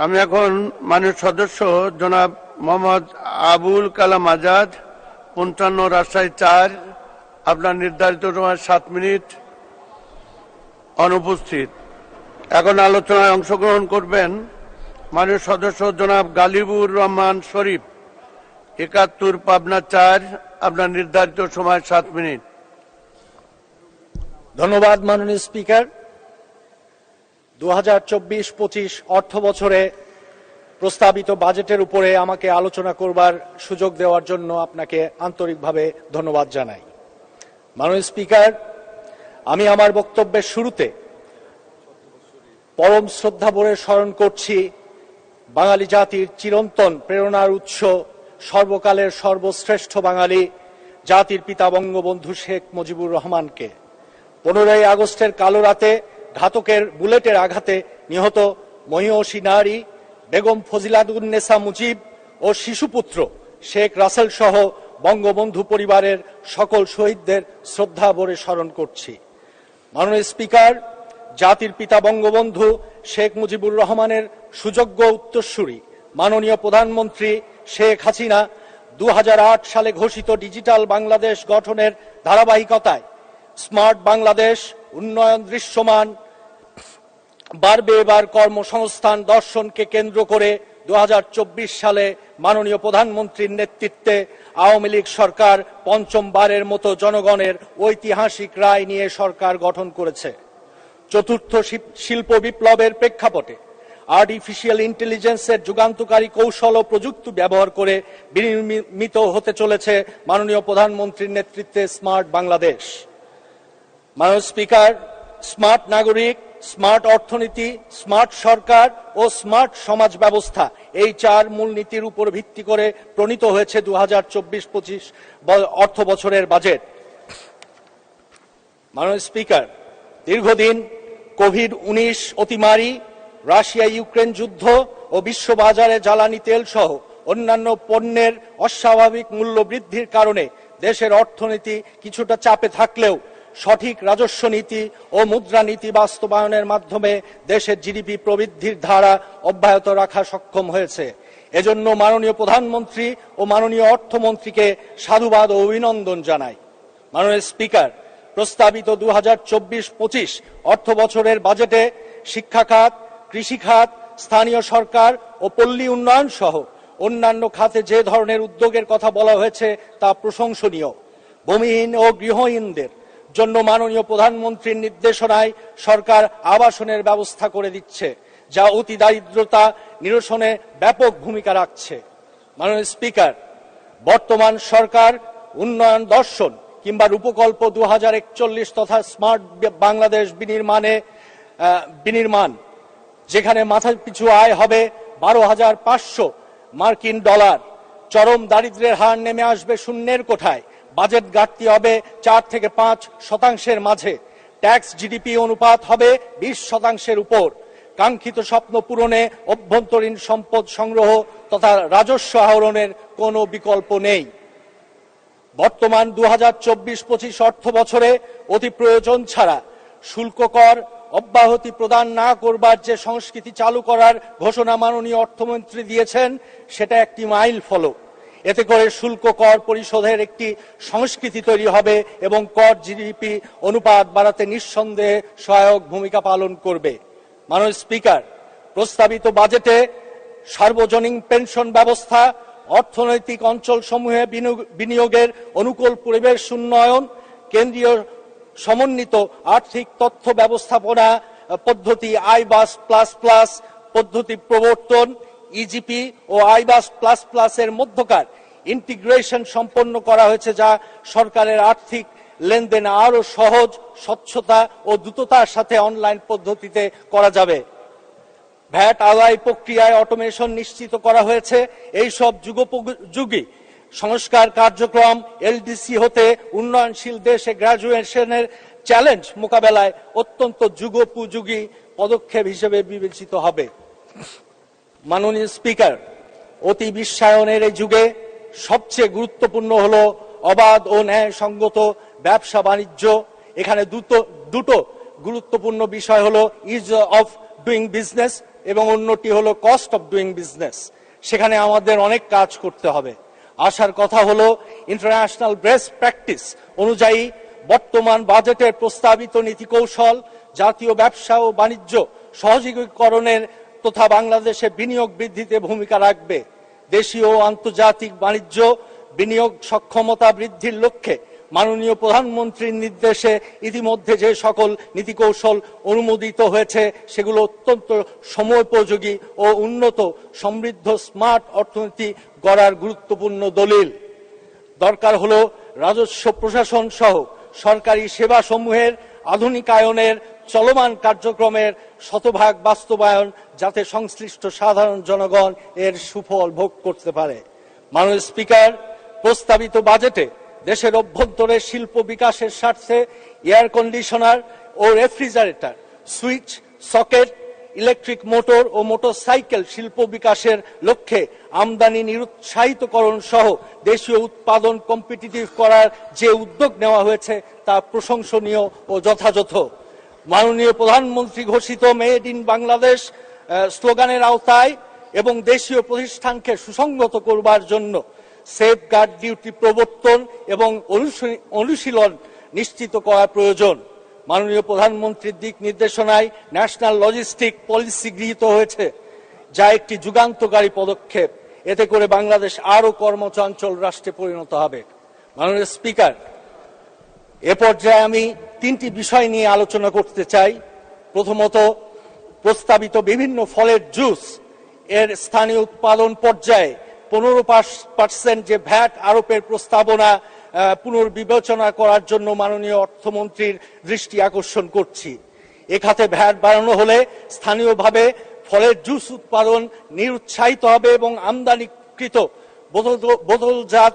আমি এখন মাননীয় সদস্য জনাব মোহাম্মদ আবুল কালাম আজাদ, পঞ্চান্ন রাজশাহী চার, আপনার নির্ধারিত সময় সাত মিনিট অনুপস্থিত। এখন আলোচনায় অংশগ্রহণ করবেন মাননীয় সদস্য জনাব গালিবুর রহমান শরীফ, একাত্তর পাবনা চার, আপনার নির্ধারিত সময় সাত মিনিট। ধন্যবাদ মাননীয় স্পিকার। দু হাজার চব্বিশ পঁচিশ অর্থ বছরে প্রস্তাবিত বাজেটের উপরে আমাকে আলোচনা করবার সুযোগ দেওয়ার জন্য আপনাকে আন্তরিকভাবে ধন্যবাদ জানাই। মাননীয় স্পিকার, আমি আমার বক্তব্যের শুরুতে পরম শ্রদ্ধা ভরে স্মরণ করছি বাঙালি জাতির চিরন্তন প্রেরণার উৎস, সর্বকালের সর্বশ্রেষ্ঠ বাঙালি জাতির পিতা বঙ্গবন্ধু শেখ মুজিবুর রহমানকে। পনেরোই আগস্টের কালো রাতে ঘাতকের বুলেটের আঘাতে নিহত মহিষী নারী বেগম ফজিলাদুন্নেসা মুজিব ও শিশুপুত্র শেখ রাসেল সহ বঙ্গবন্ধু পরিবারের সকল শহীদদের শ্রদ্ধা ভরে স্মরণ করছি। মাননীয় স্পিকার, জাতির পিতা বঙ্গবন্ধু শেখ মুজিবুর রহমানের সুযোগ্য উত্তরসূরি মাননীয় প্রধানমন্ত্রী শেখ হাসিনা দু হাজার আট সালে ঘোষিত ডিজিটাল বাংলাদেশ গঠনের ধারাবাহিকতায় স্মার্ট বাংলাদেশ উন্নয়ন দৃশ্যমান বাড়বে এবার কর্মসংস্থান দর্শনকে কেন্দ্র করে দু হাজার চব্বিশ সালে মাননীয় প্রধানমন্ত্রীর নেতৃত্বে আওয়ামী লীগ সরকার পঞ্চমবারের মতো জনগণের ঐতিহাসিক রায় নিয়ে সরকার গঠন করেছে। চতুর্থ শিল্প বিপ্লবের প্রেক্ষাপটে আর্টিফিশিয়াল ইন্টেলিজেন্সের যুগান্তকারী কৌশল ও প্রযুক্তি ব্যবহার করে বিনির্মিত হতে চলেছে মাননীয় প্রধানমন্ত্রীর নেতৃত্বে স্মার্ট বাংলাদেশ। মাননীয় স্পিকার, স্মার্ট নাগরিক স্মার্ট অর্থনীতি, স্মার্ট সরকার ও স্মার্ট সমাজ ব্যবস্থা। এই চার মূল নীতির উপর ভিত্তি করে প্রণীত হয়েছে দু হাজার চব্বিশ পঁচিশ অর্থ বছরের বাজেট। মাননীয় স্পিকার, দীর্ঘদিন কোভিড উনিশ অতিমারি রাশিয়া ইউক্রেন যুদ্ধ ও বিশ্ববাজারে জ্বালানি তেল সহ অন্যান্য পণ্যের অস্বাভাবিক মূল্য বৃদ্ধির কারণে দেশের অর্থনীতি কিছুটা চাপে থাকলেও সঠিক রাজস্ব নীতি ও মুদ্রানীতি বাস্তবায়নের মাধ্যমে দেশের জিডিপি প্রবৃদ্ধির ধারা অব্যাহত রাখা সক্ষম হয়েছে। এজন্য মাননীয় প্রধানমন্ত্রী ও মাননীয় অর্থমন্ত্রীকে সাধুবাদ ও অভিনন্দন জানাই। মাননীয় স্পিকার, প্রস্তাবিত দু হাজার চব্বিশ পঁচিশ অর্থ বছরের বাজেটে শিক্ষা খাত, কৃষি স্থানীয় সরকার ও পল্লী উন্নয়ন সহ অন্যান্য খাতে যে ধরনের উদ্যোগের কথা বলা হয়েছে তা প্রশংসনীয়। ভূমিহীন ও গৃহহীনদের জন্য মাননীয় প্রধানমন্ত্রীর নির্দেশনায় সরকার আবাসনের ব্যবস্থা করে দিচ্ছে, যা অতি দারিদ্রতা নিরসনে ব্যাপক ভূমিকা রাখছে। মাননীয় স্পিকার, বর্তমান সরকার উন্নয়ন দর্শন কিংবা রূপকল্প দু হাজার একচল্লিশ তথা স্মার্ট বাংলাদেশ বিনির্মাণে বিনির্মাণ, যেখানে মাথা পিছু আয় হবে বারো হাজার পাঁচশো মার্কিন ডলার, চরম দারিদ্র্যের হার নেমে আসবে শূন্যের কোঠায়। বাজেট ঘাটতি হবে চার থেকে পাঁচ শতাংশের মাঝে। ট্যাক্স জিডিপি অনুপাত হবে বিশ শতাংশের উপর। কাঙ্ক্ষিত স্বপ্ন পূরণে অভ্যন্তরীণ সম্পদ সংগ্রহ তথা রাজস্ব আহরণের কোনো বিকল্প নেই। বর্তমান দু হাজার চব্বিশ পঁচিশ অর্থ বছরে অতি প্রয়োজন ছাড়া শুল্ক কর অব্যাহতি প্রদান না করবার যে সংস্কৃতি চালু করার ঘোষণা মাননীয় অর্থমন্ত্রী দিয়েছেন, সেটা একটি মাইল ফলক এতে করে শুল্ক কর পরিশোধের একটি সংস্কৃতি তৈরি হবে এবং কর জিডিপি অনুপাত বাড়াতে নিঃসন্দেহে সহায়ক ভূমিকা পালন করবে। মাননীয় স্পিকার, প্রস্তাবিত বাজেটে সার্বজনীন পেনশন ব্যবস্থা, অর্থনৈতিক অঞ্চল সমূহে বিনিয়োগ- বিনিয়োগের অনুকূল পরিবেশ উন্নয়ন, কেন্দ্রীয় সমন্বিত আর্থিক তথ্য ব্যবস্থাপনা পদ্ধতি আইবাস প্লাস প্লাস পদ্ধতি প্রবর্তন ইজিপি ও আইবাস প্লাস প্লাস এর মধ্যকার ইন্টিগ্রেশন সম্পন্ন করা হয়েছে, যা সরকারের আর্থিক লেনদেন আরও সহজ, স্বচ্ছতা ও দ্রুততার সাথে অনলাইন পদ্ধতিতে করা যাবে। ভ্যাট আদায় প্রক্রিয়ায় অটোমেশন নিশ্চিত করা হয়েছে। এই সব যুগোপযোগী সংস্কার কার্যক্রম এলডিসি হতে উন্নয়নশীল দেশে গ্রাজুয়েশনের চ্যালেঞ্জ মোকাবেলায় অত্যন্ত যুগোপযোগী পদক্ষেপ হিসেবে বিবেচিত হবে। মাননীয় স্পিকার, অতি বিশ্বায়নের এই যুগে সবচেয়ে গুরুত্বপূর্ণ হলো অবাধ ও ন্যায়সঙ্গত ব্যবসা বাণিজ্য। এখানে দুটো দুটো গুরুত্বপূর্ণ বিষয় হলো ইজ অফ ডুইং বিজনেস এবং অন্যটি হলো কস্ট অফ ডুইং বিজনেস সেখানে আমাদের অনেক কাজ করতে হবে। আসার কথা হলো ইন্টারন্যাশনাল বেস্ট প্র্যাকটিস অনুযায়ী বর্তমান বাজেটের প্রস্তাবিত নীতি কৌশল জাতীয় ব্যবসা ও বাণিজ্য সহযোগীকরণের তথা বাংলাদেশে বিনিয়োগ বৃদ্ধিতে ভূমিকা রাখবে। দেশীয় আন্তর্জাতিক বাণিজ্য বিনিয়োগ সক্ষমতা বৃদ্ধির লক্ষ্যে মাননীয় প্রধানমন্ত্রীর নির্দেশে ইতিমধ্যে যে সকল নীতি কৌশল অনুমোদিত হয়েছে, সেগুলো অত্যন্ত সময়োপযোগী ও উন্নত, সমৃদ্ধ, স্মার্ট অর্থনীতি গড়ার গুরুত্বপূর্ণ দলিল। দরকার হলো রাজস্ব প্রশাসন সহ সরকারি সেবা সমূহের আধুনিকায়নের চলমান কার্যক্রমের শতভাগ বাস্তবায়ন যাতে সংশ্লিষ্ট সাধারণ জনগণ এর সুফল ভোগ করতে পারে। মাননীয় স্পিকার, প্রস্তাবিত বাজেটে দেশের অভ্যন্তরে শিল্প বিকাশের স্বার্থে এয়ার কন্ডিশনার ও refrigerator switch socket electric motor ও মোটরসাইকেল শিল্প বিকাশের লক্ষ্যে আমদানি নিরুৎসাহিতকরণ সহ দেশীয় উৎপাদন কম্পিটিটিভ করার যে উদ্যোগ নেওয়া হয়েছে তা প্রশংসনীয় ও যথাযথ। মাননীয় প্রধানমন্ত্রী ঘোষিত মেড ইন বাংলাদেশ স্লোগানের আওতায় এবং দেশীয় প্রতিষ্ঠানকে সুসংগত করবার জন্য সেফ গার্ড ডিউটি প্রবর্তন এবং অনুশীলন নিশ্চিত করা প্রয়োজন। মাননীয় প্রধানমন্ত্রীর দিক নির্দেশনায় ন্যাশনাল লজিস্টিক পলিসি গৃহীত হয়েছে, যা একটি যুগান্তকারী পদক্ষেপ। এতে করে বাংলাদেশ আরও কর্মচঞ্চল রাষ্ট্রে পরিণত হবে। মাননীয় স্পিকার, এ পর্যায়ে আমি তিনটি বিষয় নিয়ে আলোচনা করতে চাই। প্রথমত, প্রস্তাবিত বিভিন্ন ফলের জুস, এর স্থানীয় উৎপাদন পর্যায়ে পনেরো পার্সেন্ট যে ভ্যাট আরোপের প্রস্তাবনা পুনর্বিবেচনা করার জন্য মাননীয় অর্থমন্ত্রীর দৃষ্টি আকর্ষণ করছি। এ খাতে ভ্যাট বাড়ানো হলে স্থানীয়ভাবে ফলের জুস উৎপাদন নিরুৎসাহিত হবে এবং আমদানিকৃত বোতল- বোতলজাত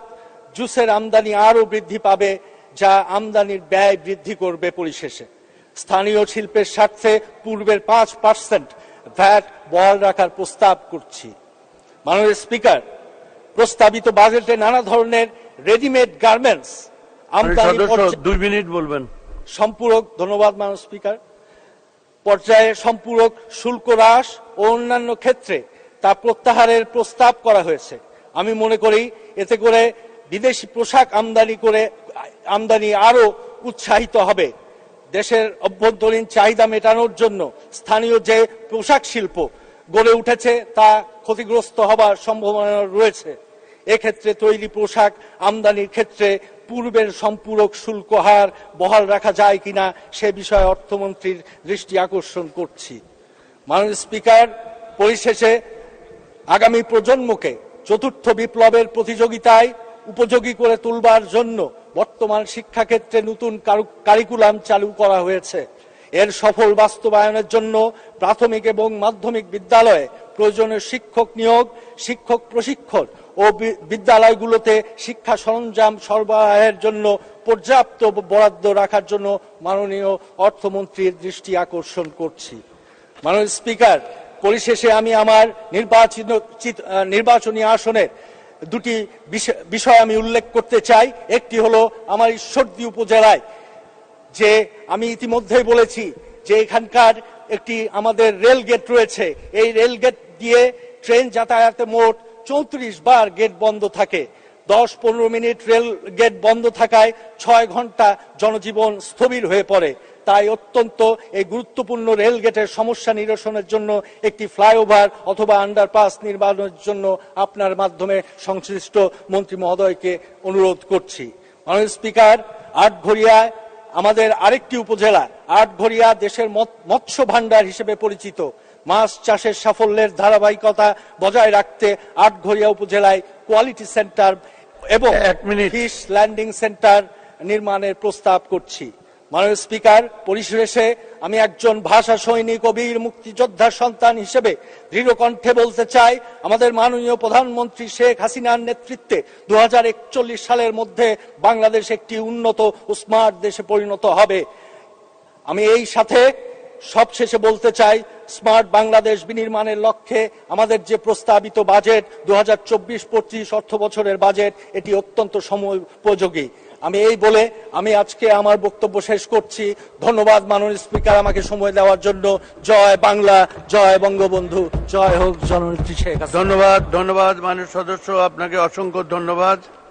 জুসের আমদানি আরও বৃদ্ধি পাবে, যা আমদানির ব্যয় বৃদ্ধি করবে পরিশেষে। স্থানীয় শিল্পের স্বার্থে পূর্বের পাঁচ পার্সেন্ট ভ্যাট বহাল রাখার প্রস্তাব করছি। মাননীয় স্পিকার, প্রস্তাবিত বাজেটে নানা ধরনের রেডিমেড গার্মেন্টস দুই মিনিট বলবেন। সম্পূরক ধন্যবাদ মাননীয় স্পিকার। পর্যায়ে সম্পূরক শুল্ক হ্রাস ও অন্যান্য ক্ষেত্রে তা প্রত্যাহারের প্রস্তাব করা হয়েছে। আমি মনে করি এতে করে বিদেশি পোশাক আমদানি করে আমদানি আরও উৎসাহিত হবে। দেশের অভ্যন্তরীণ চাহিদা মেটানোর জন্য স্থানীয় যে পোশাক শিল্প গড়ে উঠেছে তা ক্ষতিগ্রস্ত হবার সম্ভাবনা রয়েছে। এক্ষেত্রে তৈরি পোশাক আমদানির ক্ষেত্রে পূর্বের সম্পূরক শুল্ক হার বহাল রাখা যায় কিনা সে বিষয়ে অর্থমন্ত্রীর দৃষ্টি আকর্ষণ করছি। মাননীয় স্পিকার, পরিশেষে আগামী প্রজন্মকে চতুর্থ বিপ্লবের প্রতিযোগিতায় উপযোগী করে তুলবার জন্য বর্তমান শিক্ষাক্ষেত্রে নতুন কারিকুলাম চালু করা হয়েছে। এর সফল বাস্তবায়নের জন্য প্রাথমিক এবং মাধ্যমিক বিদ্যালয়ে প্রয়োজনীয় শিক্ষক নিয়োগ, শিক্ষক প্রশিক্ষণ ও বিদ্যালয়গুলোতে শিক্ষা সরঞ্জাম সরবরাহের জন্য পর্যাপ্ত বরাদ্দ রাখার জন্য মাননীয় অর্থমন্ত্রীর দৃষ্টি আকর্ষণ করছি। মাননীয় স্পিকার, পরিশেষে আমি আমার নির্বাচিত চিত- নির্বাচনী আসনের দুটি বিষ- বিষয় আমি উল্লেখ করতে চাই। একটি হলো আমার ঈশ্বরদী উপজেলায়, যে আমি ইতিমধ্যেই বলেছি যে এখানকার একটি আমাদের রেল গেট রয়েছে। এই রেল গেট দিয়ে ট্রেন যাতায়াতে মোট চৌত্রিশ বার গেট বন্ধ থাকে। দশ পনেরো মিনিট রেল গেট বন্ধ থাকায় ছয় ঘণ্টা জনজীবন স্থবির হয়ে পড়ে। তাই অত্যন্ত এই গুরুত্বপূর্ণ রেল গেটের সমস্যা নিরসনের জন্য একটি ফ্লাইওভার অথবা আন্ডারপাস নির্মাণের জন্য আপনার মাধ্যমে সংশ্লিষ্ট মন্ত্রী মহোদয়কে অনুরোধ করছি। মাননীয় স্পিকার আটঘরিয়ায় আমাদের আরেকটি উপজেলা, আটঘরিয়া দেশের মৎ- মৎস্য ভাণ্ডার হিসেবে পরিচিত। মাছ চাষের সাফল্যের ধারাবাহিকতা বজায় রাখতে আটঘরিয়া উপজেলায় কোয়ালিটি সেন্টার এবং। ফিশ ল্যান্ডিং সেন্টার নির্মাণের প্রস্তাব করছি মাননীয় স্পিকার পরিশেষে আমি একজন ভাষা সৈনিক ও বীর মুক্তিযোদ্ধার সন্তান হিসেবে দৃঢ় কণ্ঠে বলতে চাই আমাদের মাননীয় প্রধানমন্ত্রী শেখ হাসিনার নেতৃত্বে দু হাজার একচল্লিশ সালের মধ্যে বাংলাদেশ একটি উন্নত ও স্মার্ট দেশে পরিণত হবে আমি এই সাথে সবশেষে বলতে চাই, স্মার্ট বাংলাদেশ বিনির্মাণের লক্ষ্যে আমাদের যে প্রস্তাবিত বাজেট দু হাজার চব্বিশ পঁচিশ অর্থ বছরের বাজেট, এটি অত্যন্ত সময়োপযোগী আমি এই বলে আমি আজকে আমার বক্তব্য শেষ করছি। ধন্যবাদ, মাননীয় স্পিকার, আমাকে সময় দেওয়ার জন্য। জয় বাংলা, জয় বঙ্গবন্ধু, জয় হোক জননেত্রী শেখ ধন্যবাদ ধন্যবাদ, মাননীয় সদস্য, আপনাকে অসংখ্য ধন্যবাদ।